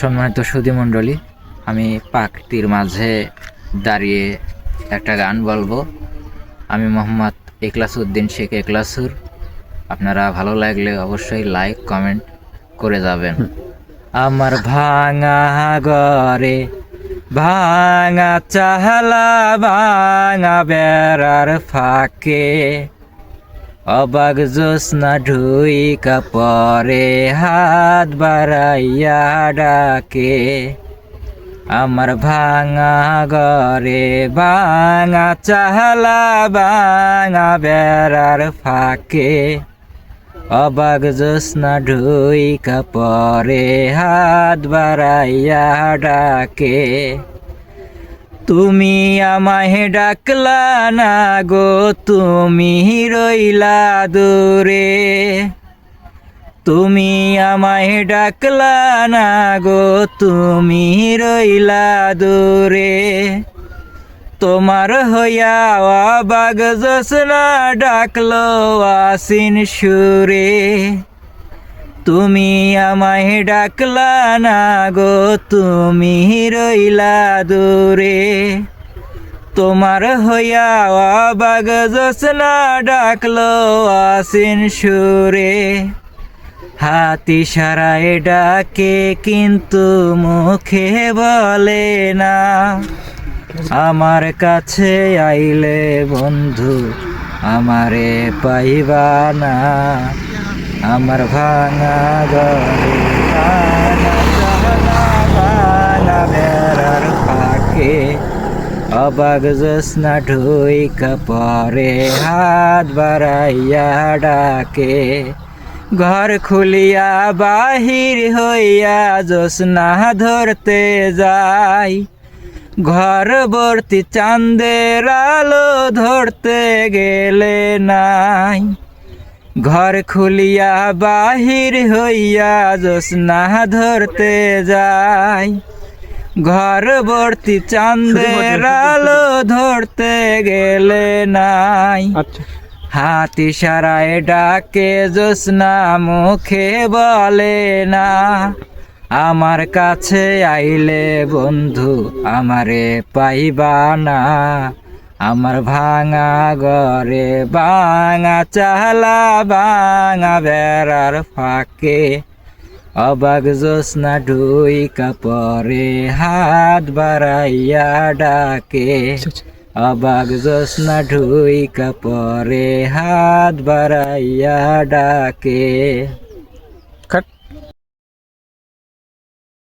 সম্মানিত সুধী মণ্ডলী, আমি পাকটির মাঝে দাঁড়িয়ে একটা গান বলব। আমি মোহাম্মদ ইকলাস উদ্দিন শেখ ইকলাসুর আপনারা ভালো লাগলে অবশ্যই লাইক, কমেন্ট করে যাবেন। আমার ভাঙা ঘরে ভাঙা চাহলা, ভাঙা বেড়ার ফাঁকে অবাক জোৎস্না ঢুই কাপরে হাত বাড়াইয়া ডাকে। আমার ভাঙা ঘরে ভাঙা চাহলা ভাঙা বেড়ার ফাঁকে। অবাক জোৎস্না ঢুই কাপরে হাত বাড়াইয়া ডাকে। তুমি আমায় ডাকলা না গো, তুমি রইলা দূরে। তুমি আমায় ডাকলা না গো, তুমি রইলা দূরে। তোমার হইয়া বাগ জোসনা ডাকলো আসিন সুরে। তুমি আমায় ডাকলা না গো, তুমি রইলা দূরে। তোমার হইয়া বাগ জোসনা ডাকলো আসিন সুরে। হাতি সারায় ডাকে কিন্তু মুখে বলে না। আমার কাছে আইলে বন্ধু, আমারে পাইবা না। আমার ভাঙা ভাঙা বেড়ার ফাঁকে। অবাক জোৎস্না ঢুই কাপড়ে হাত বাড়াইয়া ডাকে। ঘর খুলিয়া বাহির হইয়া জোৎস্না ধরতে যাই। ঘর ভর্তি চাঁদের আলো ধরতে গেলে নাই। ঘর খুলিয়া বাহির হইয়া জোৎস্না ধরতে যাই। ঘর ভর্তি চাঁদের আলো ধরতে গেলে নাই। আচ্ছা। হাতি সারায় ডাকে জোৎস্না মুখে বলে না। আমার কাছে আইলে বন্ধু আমারে পাইবা না। আমার ভাঙা ঘরে ভাঙা চালা, ভাঙা বেড়ার ফাঁকে। অবাক জোৎস্না ঢুই কাপড়ে হাত বাড়াইয়া ডাকে। অবাক জোৎস্না ঢুই কাপড়ে হাত বাড়াইয়া ডাকে।